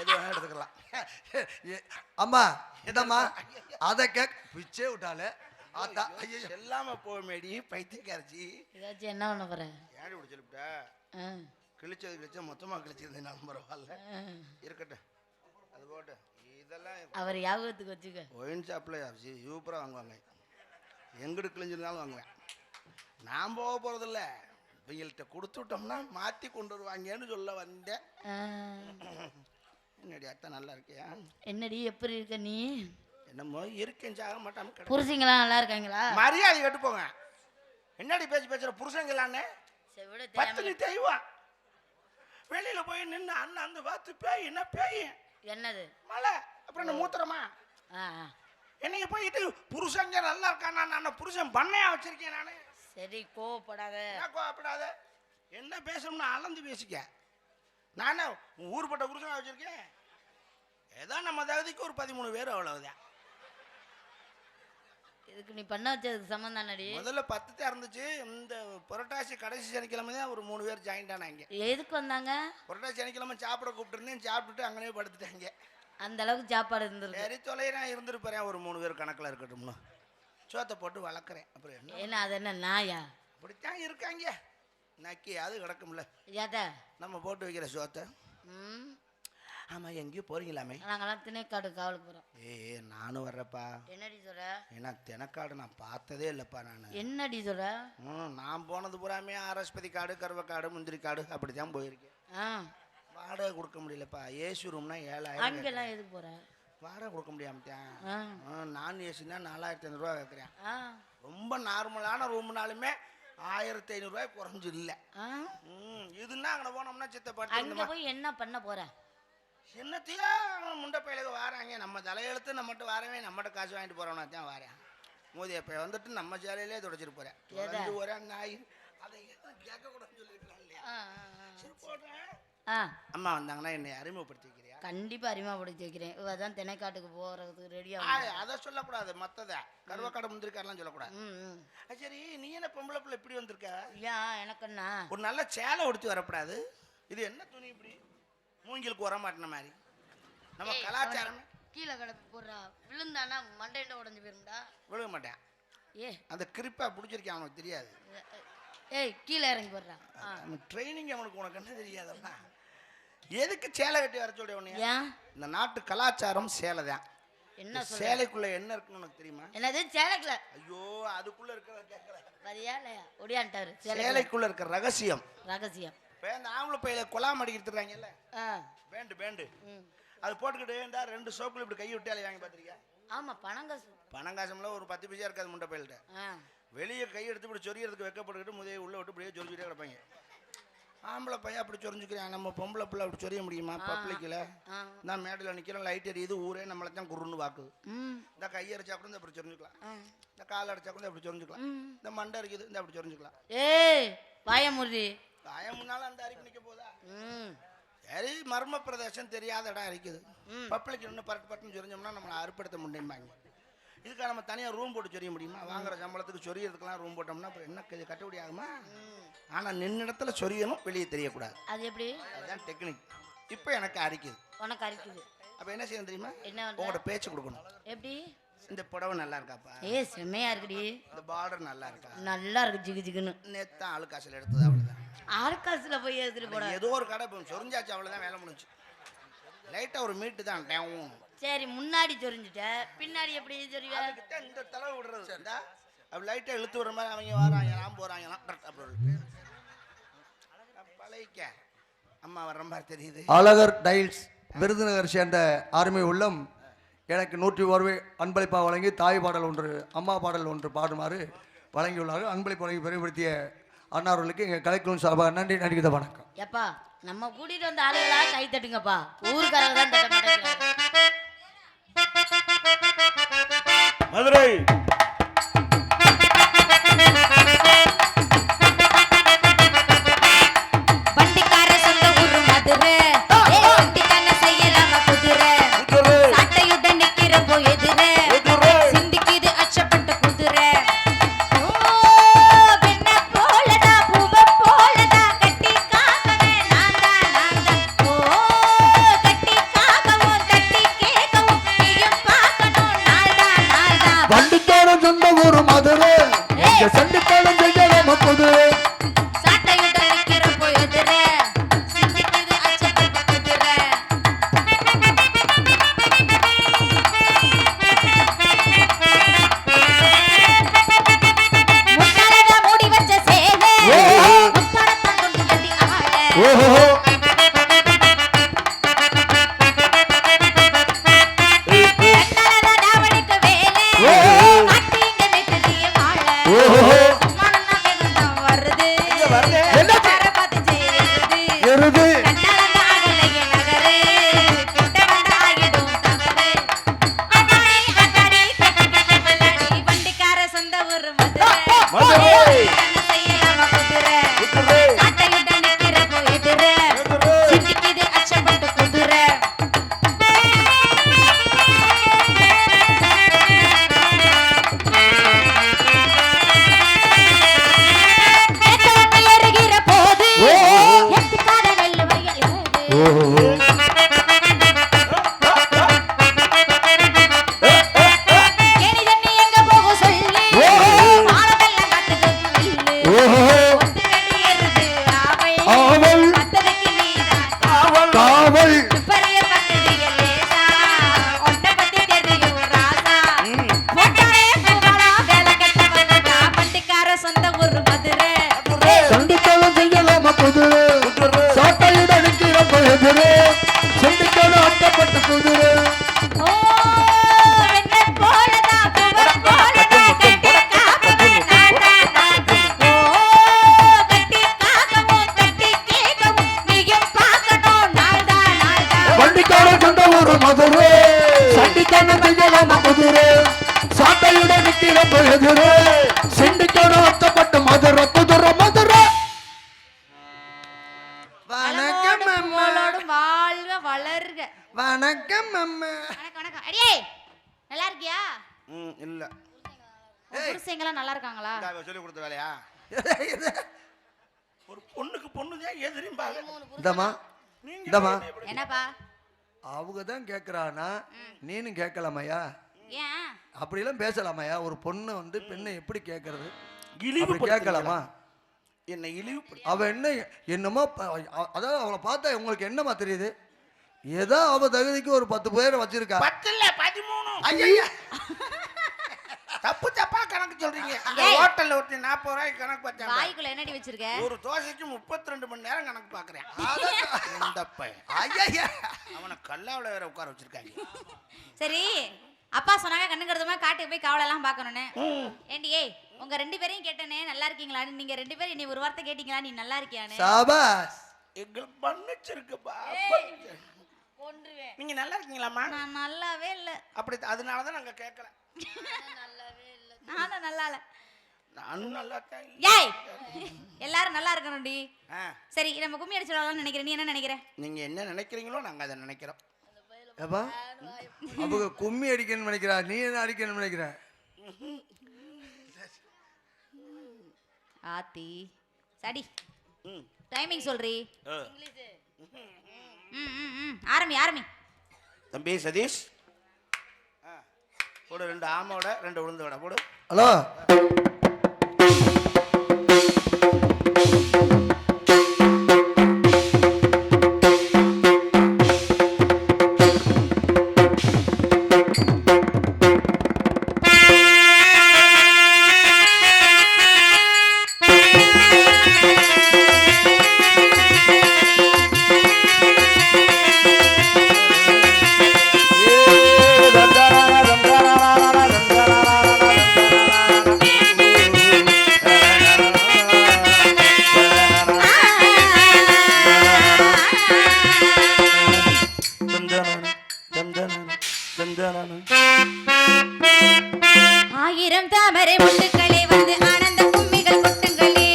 எது வேணா எடுத்துக்கலாம். அம்மா என்னம்மா? அதை கேக் பிச்சே விட்டாலே ஆத்தா ஐயோ செல்லாம போமேடி பைத்தியக்காரச்சி. ஏதாச்சும் என்ன பண்ண போற? ஏடி இப்படி சொல்லிவிட்டா? கிழிச்சது கிழிச்சா மொத்தமா கிழிச்சிருந்தேன் பரவாயில்ல. ஆ. இருக்கட்டும். அது போட்டு இதெல்லாம் அவர் ஞாபகத்துக்கு வச்சுக்க. ஒயின் ஷாப்பில் சூப்பராக வாங்குவாங்க. எங்கிட்டு கிழிஞ்சிருந்தாலும் வாங்குவேன். நான் போக போகிறதில்ல இவங்கள்ட்ட கொடுத்து விட்டோம்னா மாற்றி கொண்டு வருவாங்கன்னு சொல்ல வந்தேன். என்னடி அத்தை நல்லா இருக்கியா? என்னடி எப்படி இருக்க நீ? என்னமோ இருக்கேன் சாக மாட்டாம. புருஷங்களாம் நல்லா இருக்காங்களா? மரியாதை கட்டு போங்க. என்னடி பேச்சு பேசுற புருஷங்களான்னு? பத்து நீ தெய்வம். வெளியில போய் நின்று அண்ணன் அந்த பார்த்து பேய் என்ன பேய்? என்னது? மழை அப்புறம் என்ன மூத்திரமா. என்னைய போயிட்டு புருஷங்க நல்லா இருக்கானா நான் புருஷன் பண்ணையா வச்சிருக்கேன் நானு? சரி கோவப்படாத. என்ன கோவப்படாத? என்ன பேசணும்னு அளந்து பேசிக்க. நானே ஊர்பட்ட புருஷனா வச்சிருக்கேன்? ஏதோ நம்ம தகுதிக்கு ஒரு பதிமூணு பேர் அவ்வளவுதான். இதுக்கு நீ பண்ண வச்சதுக்கு சம்மந்தம் நடி முதல்ல பத்து தான் இருந்துச்சு இந்த புரட்டாசி கடைசி சனிக்கிழமை தான் ஒரு மூணு பேர் ஜாயின் ஆனாங்க. எதுக்கு வந்தாங்க? புரட்டாசி சனிக்கிழமை சாப்பிட கூப்பிட்டுருந்தேன் சாப்பிட்டுட்டு அங்கனே படுத்துட்டாங்க. அந்த அளவுக்கு சாப்பாடு இருந்திருக்கு. சரி தொலைறேன் இருந்திருப்பேன் ஒரு மூணு பேர் கணக்கில் இருக்கட்டும்னு. சோத்தை போட்டு வளர்க்குறேன். அப்புறம் என்ன? ஏன்னா அது என்ன நாயா? இப்படித்தான் இருக்காங்க. நக்கியாவது கிடக்கும்ல. ஏத? நம்ம போட்டு வைக்கிற சோத்தை. ம். ஆமாம் எங்கேயோ போறீங்களாமே? நாங்கெல்லாம் திணைக்காடு காவலுக்கு போகிறோம் ஏ நானும் வர்றப்பா என்னடி சொல்ற? ஏன்னா தினக்காடு நான் பார்த்ததே இல்லைப்பா நான். என்னடி சொல்ற? ம் நான் போனது பூராமே ஆரஸ்பதி காடு கருவக்காடு முந்திரி காடு அப்படி தான் போயிருக்கேன். ஆ. வாடகை கொடுக்க முடியலப்பா. ஏசி ரூம்னா ஏழாயிரம் அங்கெல்லாம் எதுக்கு போற? வாடகை கொடுக்க முடியாமட்டேன் நான் ஏசினா நாலாயிரத்தி ஐநூறுரூவா கேட்குறேன். ஆ. ரொம்ப நார்மலான ரூம்னாலுமே ஆயிரத்தி ஐநூறுரூவாய் குறைஞ்சு இல்லை. இதுன்னா அங்கே போனோம்னா சித்தப்பாட்டு போய் என்ன பண்ண போற? சின்னத்தையா முண்டை பயிலுக்கு வாராங்க. நம்ம தலையெழுத்து நம்மகிட்ட வரவே நம்மகிட்ட காசு வாங்கிட்டு போறவனா தான் வாரேன். மோதி அப்போ வந்துட்டு நம்ம சேலையிலே தொடச்சிட்டு போறேன். தொடர்ந்து ஒரே நாய் அதை எதுவும் கேட்கக்கூடாதுன்னு சொல்லியிருக்கலாம் இல்லையா? சரி போடுறேன். அம்மா வந்தாங்கன்னா என்னை அறிமுகப்படுத்தி வைக்கிறியா கண்டிப்பா அறிமுகப்படுத்தி வைக்கிறேன். இவ தான் திணைக்காட்டுக்கு போறதுக்கு ரெடியா ஆ, அதை சொல்லக்கூடாது மற்றதை கருவக்கடை முந்திரிக்காரெல்லாம் சொல்லக்கூடாது. ம் சரி நீ என்ன பொம்பளை பிள்ளை இப்படி வந்திருக்க? ஏன் எனக்குன்னா? ஒரு நல்ல சேலை உடுத்தி வரக்கூடாது. இது என்ன துணி இப்படி? மூங்கிலுக்கு வர மாட்டின மாதிரி. நம்ம கலாச்சாரம். கீழே கிடப்பு போடுறா. விழுந்தானா மண்டையில உடஞ்சு போயிருந்தா விழுக மாட்டேன். ஏ. அந்த கிரிப்பா பிடிச்சிருக்கேன் அவனுக்கு தெரியாது. ஏய் கீழே இறங்கி போடுறா. ஆ. அவன் ட்ரைனிங் அவனுக்கு உனக்கு என்ன தெரியாதப்பா? எதுக்கு சேலை கட்டி வர சொல்ல ஏன்? இந்த நாட்டு கலாச்சாரம் சேலை தான். என்ன சேலைக்குள்ள என்ன இருக்குன்னு உனக்கு தெரியுமா? என்னது சேலைக்குல ஐயோ அதுக்குள்ள இருக்கிற கேட்கல வரியா இல்லையா? ஒடியான்ட்டாரு சேலைக்குள்ள. சேலைக்குள்ள இருக்கிற ரகசியம். ரகசியம். இப்போ இந்த ஆம்பளை பையில குலாம் அடிக்கிறாங்கல்ல வேண்டு ம் அது போட்டுக்கிட்டு இருந்தா ரெண்டு சோப்புல இப்படி கை விட்டு வாங்கி பார்த்திருக்கியா ஆமா பணங்காசு பணங்காசம்ல ஒரு பத்து பைசா இருக்காது முண்டை பையில்ட்ட. ஆ. வெளியே கை எடுத்து இப்படி சொரியறதுக்கு வெக்கப்பட்டுக்கிட்டு முதைய உள்ள விட்டு இப்படியே சொரிஞ்சுட்டே கிடப்பாங்க. ஆம்பளை பையன் அப்படி சொரிஞ்சுக்கிறேன். நம்ம பொம்பளை பிள்ளை அப்படி சொரிய முடியுமா பப்ளிக்கில் நான் மேடையில் நிற்கிறோம் லைட் எரியுது ஊரே நம்மளை தான் குருன்னு பாக்குது ம். இந்த கையை அடிச்சா கூட இந்த அப்படி சொரிஞ்சுக்கலாம். இந்த கால் அடிச்சா கூட அப்படி சொரிஞ்சுக்கலாம். இந்த மண்டை இருக்குது இந்த அப்படி சொரிஞ்சுக்கலாம். ஏய் வாயமுறி காயம் முன்னால அந்த அரிப்பு நிற்க போதா? ம். சரி மர்ம பிரதேசம் தெரியாத இடம் அரிக்குது. பப்ளிக் இன்னும் பரட்டு பட்டுன்னு சொரிஞ்சோம்னா நம்மளை அறுப்படுத்த முடியுமாங்க இதுக்காக நம்ம தனியாக ரூம் போட்டு சொரிய முடியுமா? வாங்குற சம்பளத்துக்கு சொரியறதுக்கெல்லாம் ரூம் போட்டோம்னா அப்புறம் என்ன கட்டுப்படி ஆகுமா? ஆனால் நின்ன இடத்துல சொரியணும் வெளியே தெரியக்கூடாது. அது எப்படி? அதுதான் டெக்னிக் இப்போ எனக்கு அரிக்குது. உனக்கு அரிக்குது. அப்போ என்ன செய்யணும் தெரியுமா? என்ன? உங்களோட பேச்சு கொடுக்கணும். எப்படி? இந்த புடவை நல்லா இருக்காப்பா? ஏய் செம்மையா இருக்குடி. இந்த பார்டர் நல்லா இருக்கா? நல்லா இருக்கு ஜிகு ஜிகுன்னு. நேத்து தான் அழுக்காசில் எடுத்தது அவ்வளோதான் ஆர்காசில் போய் எடுத்துட்டு போட ஏதோ ஒரு கடை இப்போ சொரிஞ்சாச்சு அவ்வளோதான் வேலை முடிஞ்சு லைட்டாக ஒரு மீட்டு தான் டேவும் சரி முன்னாடி சொரிஞ்சுட்ட. பின்னாடி எப்படி சொரிவ? அதுக்கிட்ட இந்த தலை விடுறது இந்தா, அப்படி லைட்டாக இழுத்து விடுற மாதிரி அவங்க வராங்க நான் போகிறாங்கலாம் அப்படி பழகிக்க. அம்மா வர்ற மாதிரி தெரியுது. அழகர் டைல்ஸ் விருதுநகர் சேர்ந்த ஆர்மி உள்ளம் எனக்கு நூற்றி ஒரு அன்பளிப்பாக வழங்கி தாய் பாடல் ஒன்று அம்மா பாடல் ஒன்று பாடுமாறு வழங்கியுள்ளார்கள். அன்பளிப்பு வழங்கி பெருமைப்படுத்திய அன்னார்களுக்கு எங்கள் கலைக்குழு சார்பாக நன்றி நடிக்கிற வணக்கம். எப்பா நம்ம கூட்டிட்டு வந்த ஆளுகளா கை தட்டுங்கப்பா. ஊருக்காரங்க தான் தட்ட மாட்டேங்கிறாங்க மதுரை வணக்கம் அம்மா. வணக்கம் வணக்கம். அடியே நல்லா இருக்கியா? ம் இல்லை. உன் புருஷங்கெல்லாம் நல்லா இருக்காங்களா? சொல்லி கொடுத்த வேலையா? ஒரு பொண்ணுக்கு பொண்ணு தான் எதிரிம்பாங்க. இந்தம்மா. இந்தம்மா. என்னப்பா? அவங்க தான் கேட்குறானா நீனும் கேட்கலாமையா? ஏன்? அப்படிலாம் பேசலாமையா? ஒரு பொண்ணு வந்து பெண்ணை எப்படி கேட்கறது இழிவு கேட்கலாமா? என்னை இழிவுபடுத்தி அவ என்ன என்னமோ அதாவது அவளை பார்த்தா உங்களுக்கு என்னமா தெரியுது? ஏதோ அவ தகுதிக்கு ஒரு பத்து பேரை வச்சிருக்கா. பத்து இல்ல பதிமூணு ஐயா தப்பு தப்பா கணக்கு சொல்றீங்க. இந்த ஏய். ஹோட்டல்ல ஒருத்தி நாற்பது ரூபாய்க்கு கணக்கு வச்சாங்க. வாய்க்குள்ள என்னடி வச்சிருக்க? ஒரு தோசைக்கு முப்பத்தி ரெண்டு மணி நேரம் கணக்கு பாக்குறேன். இந்த பையன். ஐயா அவனை கல்லாவில வேற உட்கார வச்சிருக்காங்க. சரி அப்பா சொன்னாங்க கண்ணுங்கிறதுமா காட்டுக்கு போய் காவலெல்லாம் பார்க்கணும்னு. ஏண்டி ஏய் உங்க ரெண்டு பேரையும் கேட்டனே நல்லா இருக்கீங்களான்னு. நீங்க ரெண்டு பேரும் நீ ஒரு வார்த்தை கேட்டீங்களா நீ நல்லா இருக்கியான்னு? சாபாஸ் எங்களுக்கு பண்ணிச்சிருக்குப்பா நீங்க நல்லா இருக்கீங்களாம்மா? நான் நல்லாவே இல்ல. அப்படி அதனாலதான் நாங்க கேட்கல நானும் நல்லா இல்ல. நானும் நல்லா தான் ஏய்! எல்லாரும் நல்லா இருக்கணும்டி. ஆ, சரி நம்ம கும்மி அடிச்சிடலாம்னு நினைக்கிறேன். நீ என்ன நினைக்கிற? நீங்க என்ன நினைக்கிறீங்களோ நாங்க அதை நினைக்கிறோம். ஏப்பா? அவங்க கும்மி அடிக்கணும்னு நினைக்கிறா நீ என்ன அடிக்கணும்னு நினைக்கிற? ஆத்தி சடி. ம். டைமிங் சொல்றி. ஆ. ம் ம் ம். ஆரம்பி ஆரம்பி. தம்பி சதீஷ். ஆ, போடு ரெண்டு ஆமோட ரெண்டு உளுந்து வடை. போடு. ஹலோ. ஆயிரம் தாமரை முட்டுக்களை வந்து ஆனந்த கும்மிகள் கொட்டுங்களே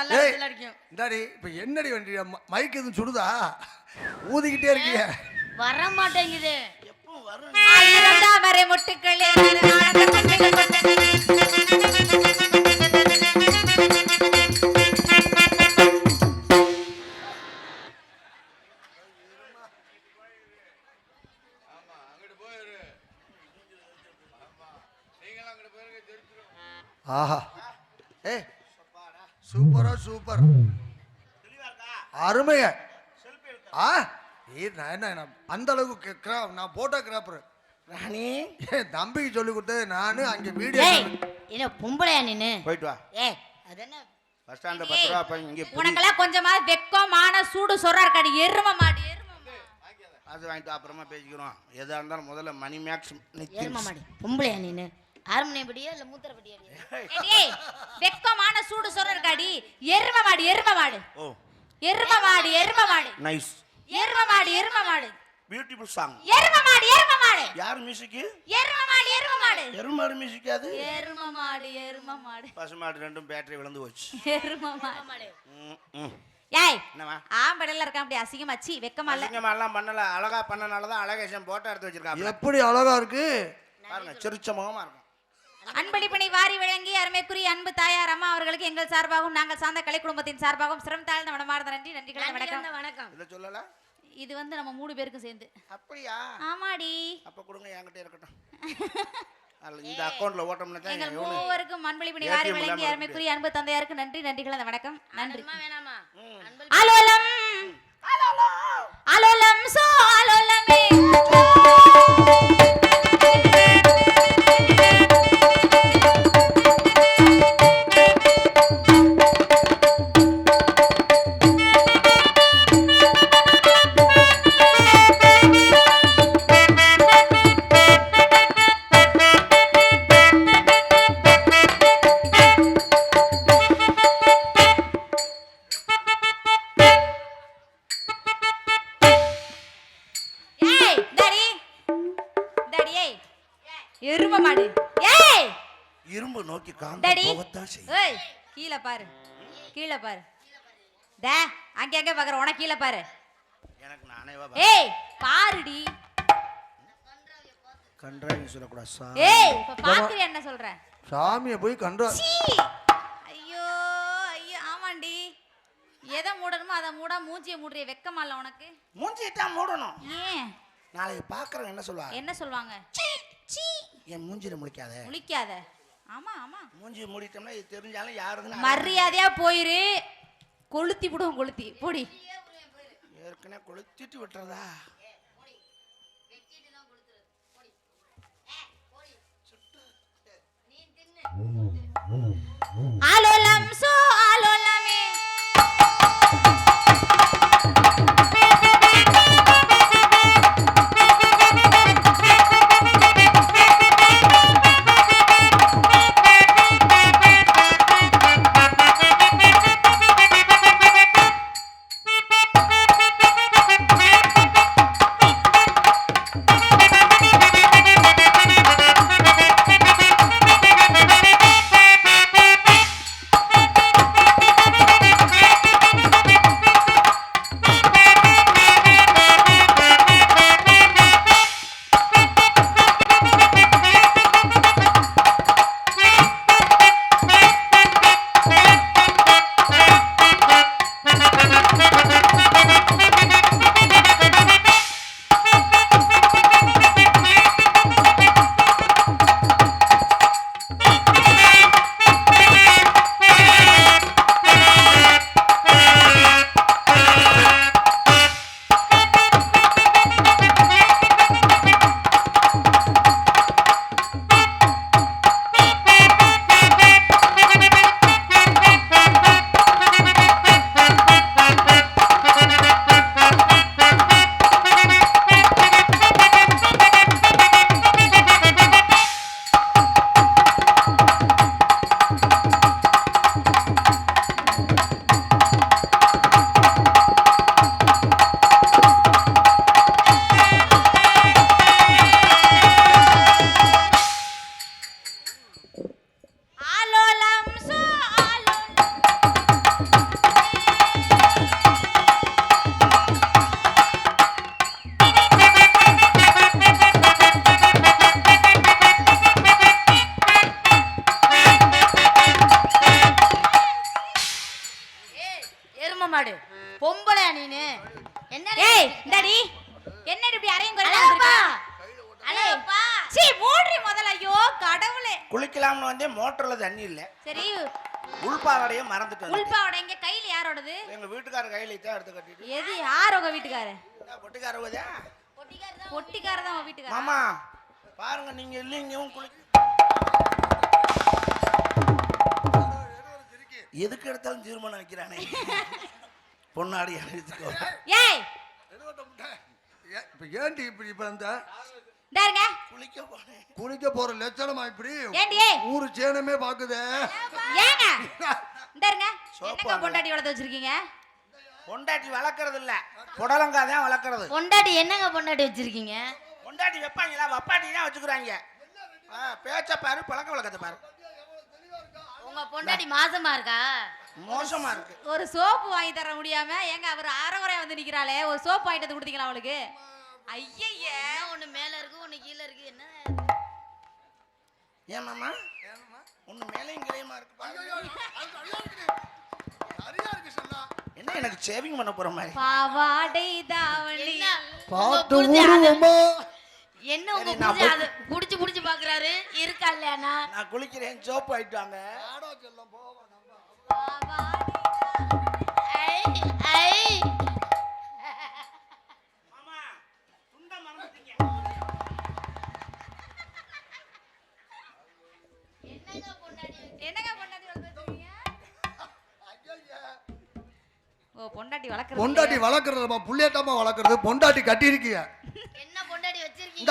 நல்லா ஏய் விசில் அடிக்கும் இந்தாடி இப்ப என்னடி வண்டி? மைக் எதுவும் சுடுதா? ஊதிக்கிட்டே இருக்கிய வர மாட்டேங்குது எப்போ வரும் தாமரை மொட்டுக்களே. ஆஹா. அருமைங்க ஆ? நான் என்ன அந்த அளவுக்கு கிரா- நான் போட்டோ கிராப்பர் ராணி. தம்பிக்கு சொல்லி கொடுத்தது நானு அங்க வீடியோ ஏய் என்ன பொம்பளையா நின்னு? போயிட்டு வா. ஏய் அது என்ன? பஸ் ஸ்டாண்ட்ல பத்து ரூபா அப்ப இங்கே. உனக்கெல்லாம் கொஞ்சமா வெக்கம் மான சூடு சொல்றா இருக்காடி எரும மாடு எரும மாடு. அது வாங்கிட்டு வா, அப்புறமா பேசிக்கிறோம். எதா இருந்தாலும் முதல்ல மணி மேக்ஸ் ஏறுமா மாடி பொம்பளையா நின்னு. படியா இல்ல மூத்தர படியா ஏய், வெக்கமான சூடு சொல்ற இருக்காடி எரும மாடு எரும மாடு. ஓ. எரும மாடு எரும மாடு. நைஸ் எரும மாடு எரும மாடு. பியூட்டிஃபுல் சாங் எரும மாடு எரும மாடு. யார் மியூசிக்கு எரும மாடு எரும மாடு. மியூசிக் அது? எரும மாடு எரும மாடு. ரெண்டும் பேட்டரி விழுந்து போச்சு. எரும மாடு. ம், ம். ஏய் என்னவா ஆம்படையில இருக்கான் அப்படி அசிங்கமாச்சி வெக்கமா இல்ல. அசிங்கமா எல்லாம் பண்ணல. அழகா பண்ணனால தான் அழகேசன் போட்டோ எடுத்து வச்சிருக்காங்க எப்படி அழகா இருக்கு? பாருங்க சிரிச்ச முகமா இருக்கும். அன்பளிப்பனை வாரி வழங்கி அருமைக்குரிய அன்பு தாயார் அம்மா அவர்களுக்கு எங்கள் சார்பாகவும் நாங்கள் சார்ந்த கலை குடும்பத்தின் சார்பாகவும் சிரம் தாழ்ந்த மனமார்ந்த நன்றி நன்றி கலந்த வணக்கம் வணக்கம். இதை சொல்லல? இது வந்து நம்ம மூணு பேருக்கும் சேர்ந்து. அப்படியா? ஆமாடி. அப்ப கொடுங்க என்கிட்ட இருக்கட்டும். இந்த அக்கௌண்ட்ல ஓட்டம்னா தான் எங்கள் மூவருக்கும் அன்பளிப்பனை வாரி வழங்கி அருமைக்குரிய அன்பு தந்தையாருக்கு நன்றி நன்றி கலந்த வணக்கம். நன்றி. அம்மா வேணாமா அலோலம் எரும மாடு. ஏய்! இரும்பு நோக்கி செய்யும். ஏய் கீழே பாரு. கீழே பாரு. டே அங்க அங்க பாக்குற? உனக்கு கீழே பாரு. எனக்கு நானே ஏய் பாருடி. கன்றாவிங் சொல்லக்கூடாது சார் ஏய் இப்ப பாக்குறியா என்ன சொல்ற? சாமியை போய் சீ! ஐயோ ஐயோ ஆமாண்டி. எதை மூடணுமோ அதை மூடா மூஞ்சிய மூடுறிய வெக்கமா இல்ல உனக்கு? மூஞ்சியை தான் மூடணும். ஏன்? நாளைக்கு பாக்குறவங்க என்ன சொல்லுவாங்க? என்ன சொல்லுவாங்க? சீ! என் மூஞ்சில முழிக்காத. முழிக்காத. ஆமா ஆமா. மூஞ்சி மூடிட்டோம்னா இது தெரிஞ்சாலும் யாருதுன்னு மரியாதையா போயிரு. கொளுத்தி விடுவோம் கொளுத்தி. போடி. ஏற்கனவே கொளுத்திட்டு விட்டுறதா? ஆலோலம் சோ ஆலோலமே. குளிக்கலாம்னு வந்தே மோட்டர்ல தண்ணி இல்லை. சரி. உள்பாவடையை மறந்துட்டு. உள்பாவோட எங்க கையில யாரோடது? எங்க வீட்டுக்கார கையில தான் எடுத்து கட்டிட்டு எது யார் உங்க வீட்டுக்காரு பொட்டுக்காரவதா பொட்டிக்கார தான் உங்க வீட்டுக்காரா மாமா பாருங்க நீங்க இல்லைங்க குளி எதுக்கு எடுத்தாலும் தீர்மானம் வைக்கிறானே. பொன்னாடி அடிச்சுக்கோ ஏய்! இப்ப ஏன்டி இப்படி இப்ப அந்த இந்தாருங்க குளிக்க போனேன் குளிக்க போற லட்சணமா இப்படி? ஏண்டி? ஊரு சேனமே பாக்குதே. ஏங்க? இந்தாருங்க என்னங்க பொண்டாட்டி வளர்த்து வச்சிருக்கீங்க? பொண்டாட்டி வளர்க்கறது இல்ல. புடலங்கா தான் வளர்க்கறது. பொண்டாட்டி என்னங்க பொண்டாட்டி வச்சிருக்கீங்க? பொண்டாட்டி வைப்பாங்களா? வப்பாட்டி தான் வச்சுக்கிறாங்க. பேச்ச பாரு பழக்க வழக்கத்தை பாரு. உங்க பொண்டாட்டி மாசமா இருக்கா? மோசமா இருக்கு. ஒரு சோப்பு வாங்கி தர முடியாம ஏங்க அவர் அரைகுறையா வந்து நிக்கிறாளே? ஒரு சோப்பு வாங்கிட்டு வந்து கொடுத்தீங்களா அவளுக்கு? ஐயய்ய என்ன ஒண்ணு மேல இருக்கு ஒண்ணு கீழ இருக்கு என்ன? ஏன் மாமா? ஒண்ணு மேலையும் கிளையுமா இருக்கு. என்ன எனக்கு சேவிங் பண்ண போற மாதிரி? பாவாடை தாவணி. பாட்டு ஊருவோமா? என்ன உங்க புருஷன் அதை புடிச்சு புடிச்சு பாக்குறாரு. இருக்கா இல்லையாண்ணா நான் குளிக்கிறேன் சோப்பு ஆயிட்டு வாங்க. ஐ பொண்டாட்டி வளர்க்குறது பொண்டாட்டி வளர்க்கறதுமா புள்ளையட்டாமா வளர்க்கறது. பொண்டாட்டி கட்டி இருக்கிய என்ன பொண்டாட்டி வச்சிருக்கீங்க?